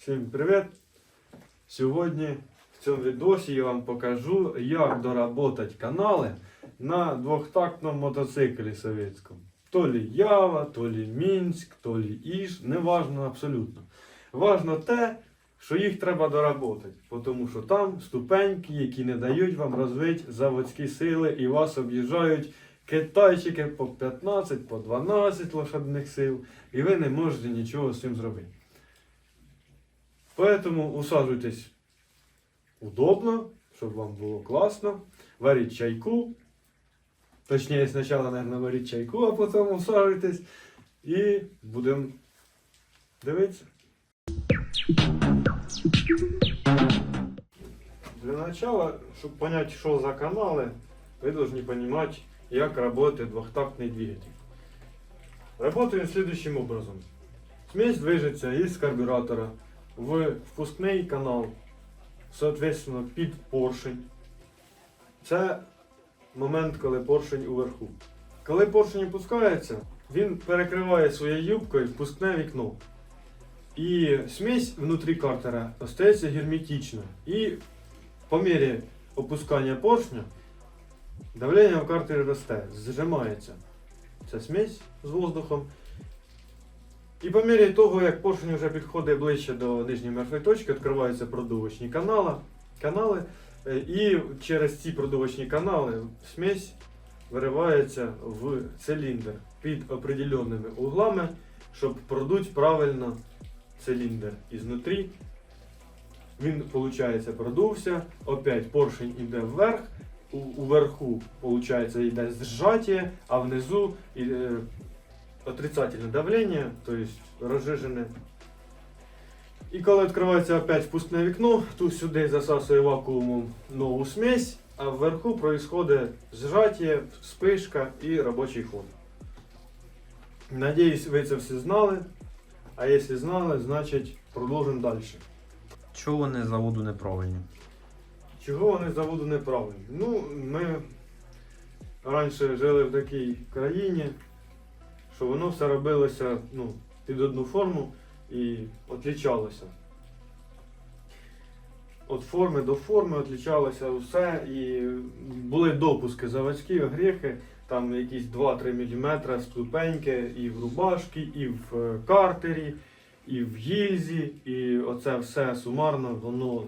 Всім привіт! Сьогодні в цьому відосі я вам покажу, як доработати канали на двохтактному мотоциклі совєтському. То лі Ява, то лі Мінськ, то лі Іж, не важно абсолютно. Важно те, що їх треба доработати, тому що там ступеньки, які не дають вам розвити заводські сили і вас об'їжджають китайчики по 15, по 12 лошадних сил, і ви не можете нічого з цим зробити. Поэтому усаджуйтесь удобно, щоб вам було класно. Варіть чайку. Точніше, спочатку, наверное, варіть чайку, а потім усаджуйтесь. І будемо дивитися. Для начала, щоб понять, що за канали, ви должны понимать, як работает двухтактный двигатель. Работает он следующим образом. Смесь движется из карбюратора в впускний канал, соответственно, під поршень. Це момент, коли поршень уверху. Коли поршень опускається, він перекриває своєю юбкою впускне вікно. І смесь внутрі картера остається герметична. І по мірі опускання поршня давлення в картері росте, зжимається. Ця смесь з воздухом. І по мірі того, як поршень вже підходить ближче до нижньої мертвої точки, відкриваються продувочні канали, канали е, і через ці продувочні канали смесь виривається в циліндр під определеними углами, щоб продуть правильно циліндр ізнутрі. Він, виходить, продувся, опять поршень йде вверх, уверху, виходить, йде зжаття, а внизу е, отрицательне давлення, то есть розжижене. І коли відкривається опять впускне вікно, тут сюди засасує вакуумом нову смесь, а вверху происходит сжатие, спишка і робочий ход. Надіюсь, ви це все знали. А якщо знали, значить продовжимо далі. Чого вони з заводу неправильні? Чого вони заводу неправильні? Ну, ми раніше жили в такій країні, що воно все робилося ну, під одну форму і відлічалося. Від форми до форми відлічалося все, і були допуски заводські, грехи, там якісь 2-3 мм ступеньки і в рубашці, і в е, картері, і в гільзі, і оце все сумарно воно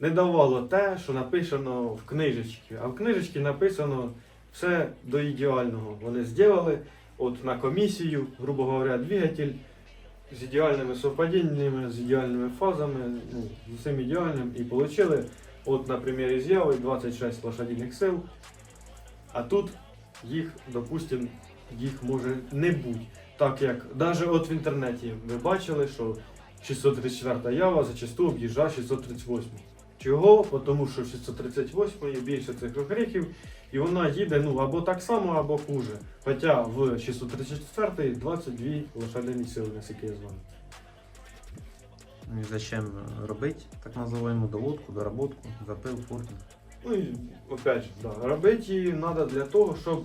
не давало те, що написано в книжечці. А в книжечці написано все до ідеального. Вони зробили от на комісію, грубо говоря, двигатель з ідеальними совпадіннями, з ідеальними фазами, ну, з усім ідеальним. І отримали, от на примірі з'яви 26 лошадиних сил. А тут їх, допустимо, їх може не бути. Так як навіть от в інтернеті ви бачили, що 634 ява зачасту об'їжджає 638. Чого? Тому що в 638 більше цих грехів, і вона їде ну або так само, або хуже. Хоча в 634 22 лошадині сили, наскільки я знаю. Ну і зачем робити так називаємо доводку, доработку, запил, фортінг? Ну і опять же, да, робити її треба для того, щоб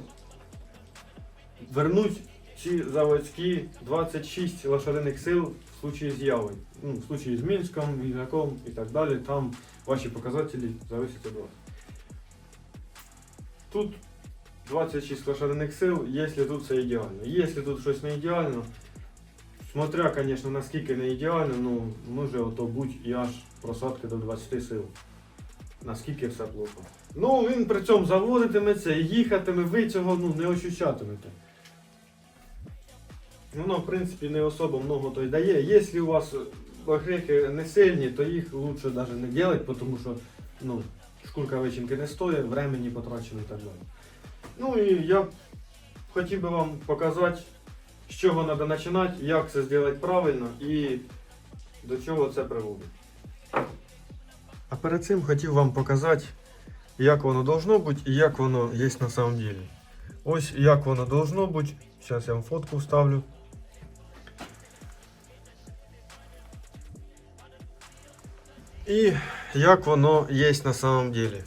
вернути ці заводські 26 лошадиних сил в случаї з Явою. Ну, в случаї з Мінськом, Мінаком і так далі. Там ваші показателі зависять від вас. Тут 26 лошадиних сил, якщо тут все ідеально. Якщо тут щось не ідеально, смотря, звісно, наскільки не ідеально, ну може ото бути і аж просадки до 20 сил. Наскільки все плохо. Ну, він при цьому заводитиметься і їхатиме, ви цього ну, не ощущатимете. Воно, в принципі, не особо много то й дає. Якщо у вас огрехи не сильні, то їх лучше навіть не делать, тому що ну, шкурка вичинки не стоїть, времени потрачено і так далі. Ну і я хотів би вам показати, з чого треба починати, як це зробити правильно і до чого це приводить. А перед цим хотів вам показати, як воно должно бути і як воно є на самом деле. Ось як воно должно бути. Зараз я вам фотку вставлю. І як воно є на самом деле.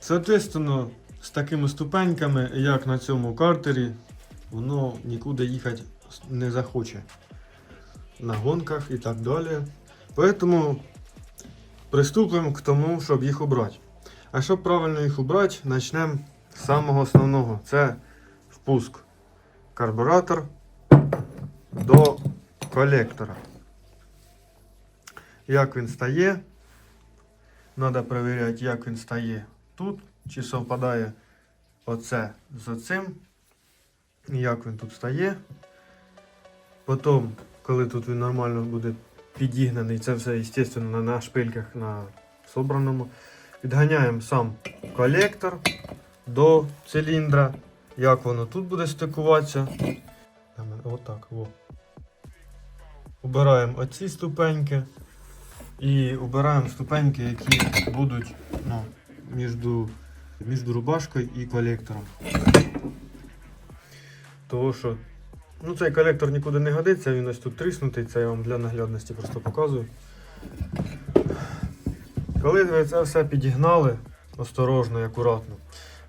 Соответственно, з такими ступеньками, як на цьому картері, воно нікуди їхати не захоче на гонках і так далі. Поэтому приступимо к тому, щоб їх убрати. А щоб правильно їх убрати, почнемо з самого основного. Це впуск карбуратор до колектора. Як він стає? Треба перевіряти, як він стає тут, чи совпадає оце з оцим. Як він тут стає. Потім, коли тут він нормально буде підігнаний, це все, звісно, на, шпильках на собраному. Підганяємо сам колектор до циліндра. Як воно тут буде стикуватися. Отак, во. Убираємо оці ступеньки. І убираємо ступеньки, які будуть ну, між, між рубашкою і колектором. Того що ну, цей колектор нікуди не годиться, він ось тут тріснутий, це я вам для наглядності просто показую. Коли ви це все підігнали осторожно і акуратно,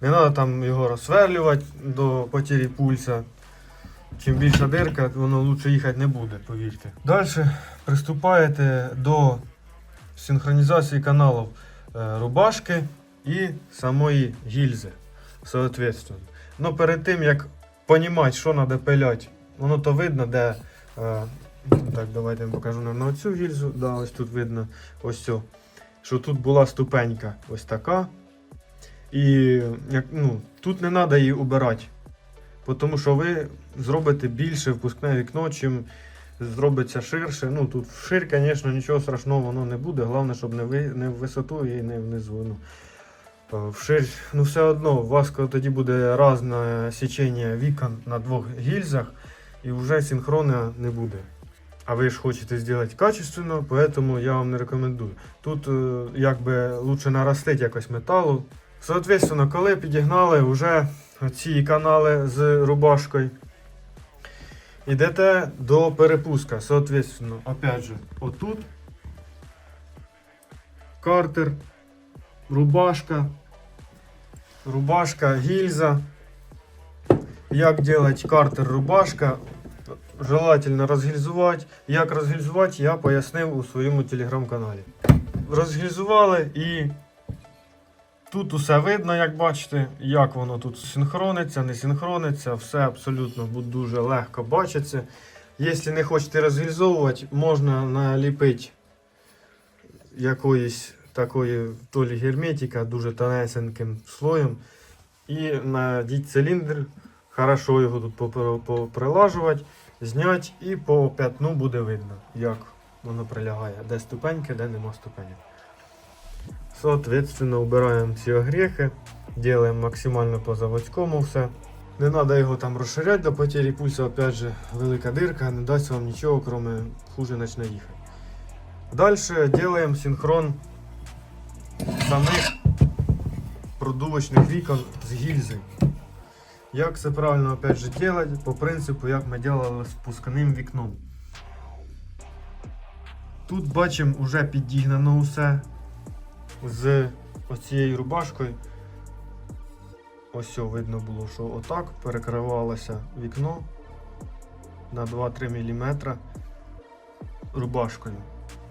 не треба там його розсверлювати до потері пульса. Чим більша дирка, воно краще їхати не буде, повірте. Далі приступаєте до синхронізації каналів е, рубашки і самої гільзи. Соответственно. Ну, перед тим як розуміти, що треба пиляти, воно то видно, де. е, так, давайте я покажу на оцю гільзу. Да, ось тут видно ось цю, що тут була ступенька ось така. І як, ну, тут не треба її убирати. Тому що ви зробите більше впускне вікно, чим зробиться ширше. Ну тут вшир, звісно, нічого страшного воно не буде. Головне, щоб не, ви, не в висоту і не внизу. Ну, Е, вшир, ну все одно, у вас тоді буде разне січення вікон на двох гільзах, і вже синхрону не буде. А ви ж хочете зробити качественно, поэтому я вам не рекомендую. Тут е, якби лучше наростити якось металу. Соответственно, коли підігнали вже ці канали з рубашкою, Йдете до перепуска, соответственно, опять же, отут картер, рубашка, рубашка, гільза. Як делать картер, рубашка? Желательно розгільзувати. Як розгільзувати, я пояснив у своєму телеграм-каналі. Розгільзували і Тут усе видно, як бачите, як воно тут синхрониться, не синхрониться, все абсолютно дуже легко бачиться. Якщо не хочете розгільзовувати, можна наліпити якоїсь такої то герметика дуже тонесеньким слоєм. І надіть циліндр, хорошо його тут поприлажувати, зняти і по п'ятну буде видно, як воно прилягає, де ступеньки, де нема ступеньок. Соответственно, убираем ці огрехи, делаем максимально по заводському все. Не треба його там розширяти до потері пульсу, опять же, велика дирка, не дасть вам нічого, кроме хуже почне їхати. Далі делаем синхрон самих продувочних вікон з гільзи. Як це правильно опять же делать, по принципу, як ми делали з пусканим вікном. Тут бачимо вже підігнано усе з оцією рубашкою. Ось видно було, що отак перекривалося вікно на 2-3 мм рубашкою.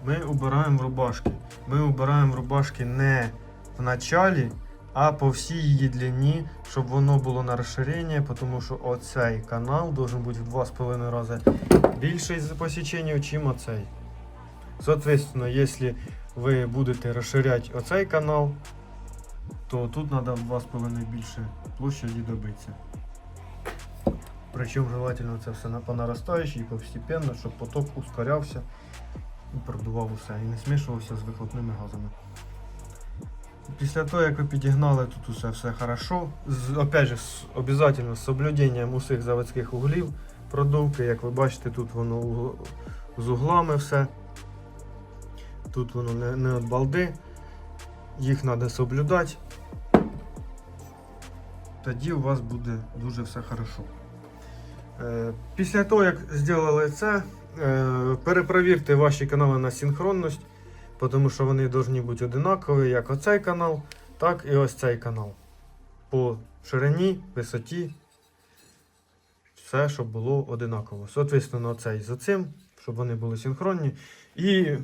Ми обираємо рубашки. Ми обираємо рубашки не в началі, а по всій її длині, щоб воно було на розширення, тому що оцей канал должен бути в 2,5 рази більший з посіченню, чим оцей. Соответственно, если ви будете розширяти оцей канал, то тут треба в 2,5 більше площаді добитися. Причому желательно це все по наростаючій і постепенно, щоб поток ускорявся і продував усе, і не змішувався з вихлопними газами. Після того, як ви підігнали тут усе все хорошо, з, опять же, з, обов'язково з соблюденням усіх заводських углів продувки, як ви бачите, тут воно з углами все. Тут воно не, не от балди. Їх треба соблюдати. Тоді у вас буде дуже все хорошо. Е, після того, як зробили це, е, перепровірте ваші канали на синхронність, тому що вони повинні бути одинакові, як оцей канал, так і ось цей канал. По ширині, висоті. все, щоб було одинаково. Соответственно, цей за цим, щоб вони були синхронні. І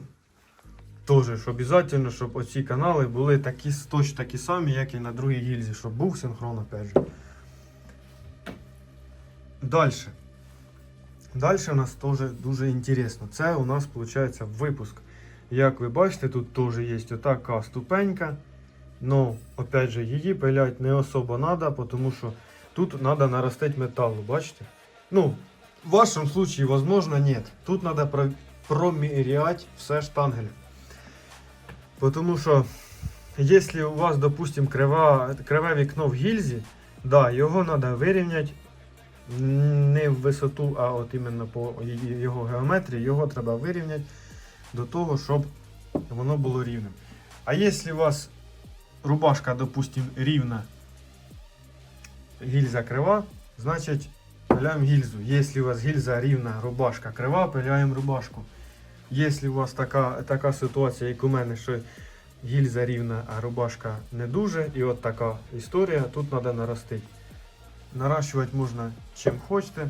теж, щоб обов'язково, щоб оці канали були такі, точно такі самі, як і на другій гільзі, щоб був синхрон, опять же. Далі. Далі у нас теж дуже інтересно. Це у нас виходить випуск. Як ви бачите, тут теж є така ступенька. Но, опять же, її пилять не особо треба, тому що тут треба наростити металу, бачите? Ну, в вашем случае, возможно, нет. Тут надо про промерять все штангелем. Потому що, если у вас, допустим, крива, криве вікно в гільзі, да, його треба вирівняти не в висоту, а от іменно по його геометрії, його треба вирівняти до того, щоб воно було рівним. А якщо у вас рубашка, допустим, рівна, гільза крива, значить пиляємо гільзу. Якщо у вас гільза рівна, рубашка крива, пиляємо рубашку. Якщо у вас така, така ситуація, як у мене, що гільза рівна, а рубашка не дуже, і от така історія, тут треба наростити. Наращувати можна чим хочете.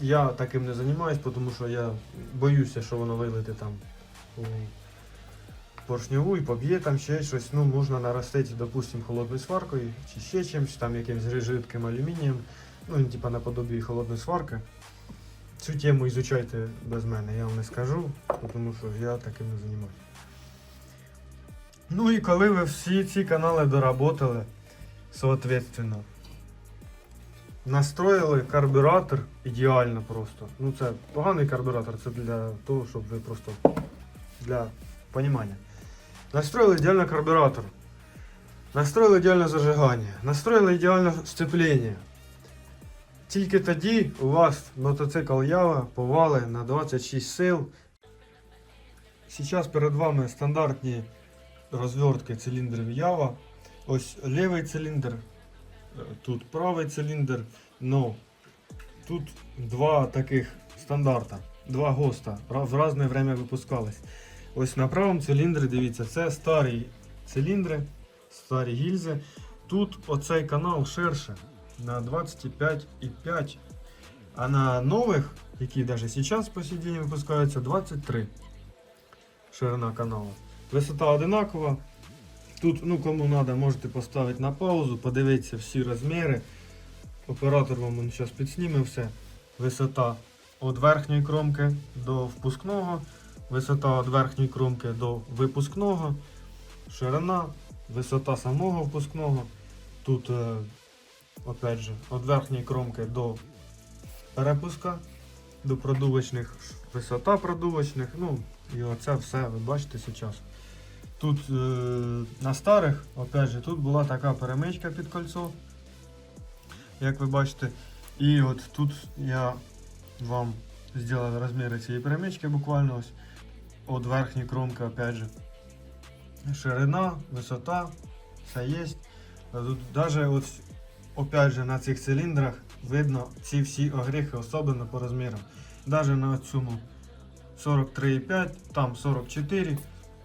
Я таким не займаюсь, тому що я боюся, що воно вилете там у поршньову і поб'є там ще щось. Ну, можна наростити, допустим, холодною сваркою чи ще чимось, там якимось жидким алюмінієм. Ну, типа наподобі холодної сварки. Цю тему ізучайте без мене, я вам не скажу, тому що я таким не займаюся. Ну і коли ви всі ці канали доработали, соответственно, настроїли карбюратор ідеально просто. Ну це поганий карбюратор, це для того, щоб ви просто для понімання. Настроїли ідеально карбюратор. Настроїли ідеальне зажигання. Настроїли ідеальне сцеплення. Тільки тоді у вас мотоцикл Ява повали на 26 сил. Зараз перед вами стандартні розвертки циліндрів Ява. Ось лівий циліндр, е, тут правий циліндр. Но тут два таких стандарта, два ГОСТа в різне время випускались. Ось на правому циліндрі, дивіться, це старі циліндри, старі гільзи. Тут оцей канал ширше на 25,5. А на нових, які навіть зараз по сей день випускаються, 23 ширина каналу. Висота одинакова. Тут, ну кому треба, можете поставити на паузу, подивитися всі розміри. Оператор вам зараз підсніме все. Висота від верхньої кромки до впускного, висота від верхньої кромки до випускного, ширина, висота самого впускного. Тут, е, опять же, від верхньої кромки до перепуска, до продувочних, висота продувочних. Ну, і оце все ви бачите зараз. Тут е, на старих, опять же, тут була така перемичка під кольцо, як ви бачите. І от тут я вам зробив розміри цієї перемички буквально ось. От верхньої кромки, опять же. Ширина, висота, все є. Тут от, опять же, на цих циліндрах видно ці всі огріхи, особливо по розмірам. Даже на цьому 43,5, там 44,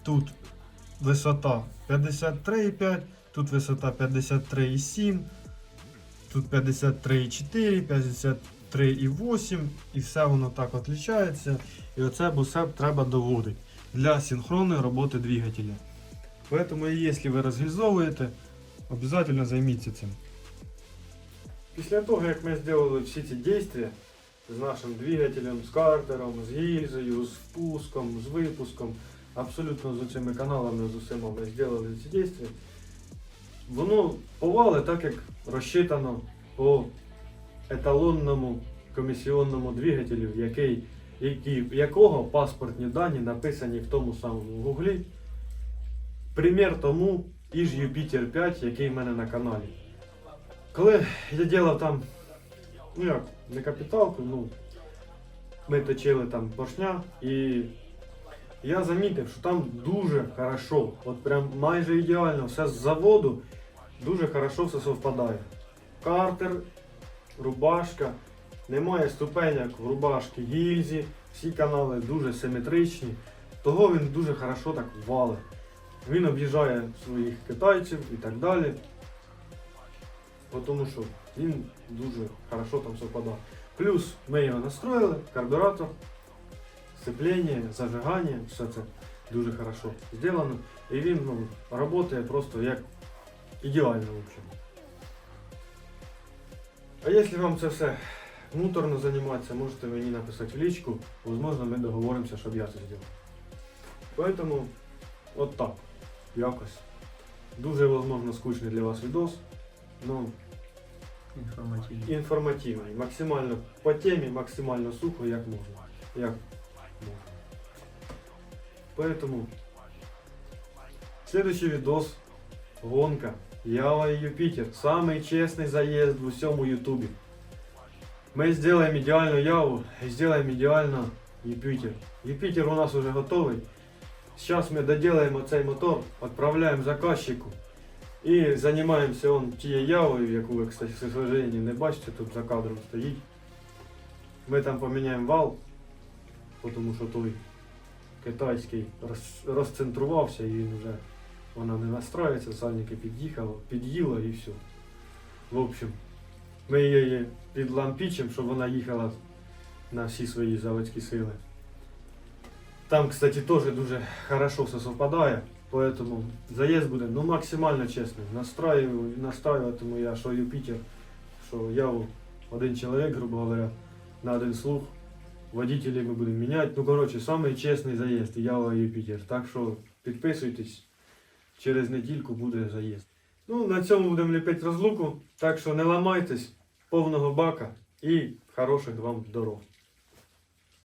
тут висота 53,5, тут висота 53,7, тут 53,4, 53,8 і все воно так відрізняється. І оце все треба доводити для синхронної роботи двигателя. Поэтому, якщо ви розгільзовуєте, обов'язково займіться цим. Після того, як ми зробили всі ці дії з нашим двигателем, з картером, з гільзою, з впуском, з випуском, абсолютно з цими каналами, з усіма ми зробили ці дії, воно повали так, як розчитано по еталонному комісіонному двигателю, який, який, якого паспортні дані написані в тому самому гуглі. Примір тому і ж Юпітер 5, який в мене на каналі. Коли я ділав там, ну як, не капіталку, ну ми точили там поршня і я замітив, що там дуже хорошо, от прям майже ідеально, все з заводу дуже хорошо все совпадає. Картер, рубашка, немає ступеняк в рубашці гільзі, всі канали дуже симетричні, того він дуже хорошо так валить. Він об'їжджає своїх китайців і так далі. Тому що Він дуже хорошо там совпадав. Плюс ми його настроїли, карбюратор, сцеплення, зажигання, все це дуже хорошо зроблено. І він ну, працює просто як ідеально в общем. А якщо вам це все внутрішньо займатися, можете мені написати в личку, можливо, ми договоримося, щоб я це зробив. Поэтому от так, якось. Дуже, можливо, скучний для вас відос, ну Інформативно. інформативний, максимально по темі, максимально сухо, як можна. Як можна. Поэтому следующий видос гонка Ява и Юпитер. Самый честный заезд в всем Ютубе. Мы сделаем идеальную Яву и сделаем идеально Юпитер. Юпитер у нас уже готовый. Сейчас мы доделаем оцей мотор, отправляем заказчику. І займаємося он тією явою, яку ви, кстати, к сожалению, не бачите, тут за кадром стоїть. Ми там поміняємо вал, тому що той китайський роз, розцентрувався і він вже вона не настраюється, сальники під'їхало, під'їло і все. В общем, ми її підлампічимо, щоб вона їхала на всі свої заводські сили. Там, кстати, теж дуже хорошо все совпадає. Поэтому заезд буде ну, максимально чесний. Настраиваю, настраиватиму я, що Юпітер, що я один чоловік, грубо говоря, на один слух. Водителей ми будемо міняти. Ну, коротше, самий чесний заїзд Ява Юпітер. Так що підписуйтесь, через недільку буде заїзд. Ну, на цьому будемо ліпити розлуку. Так що не ламайтесь, повного бака і хороших вам дорог.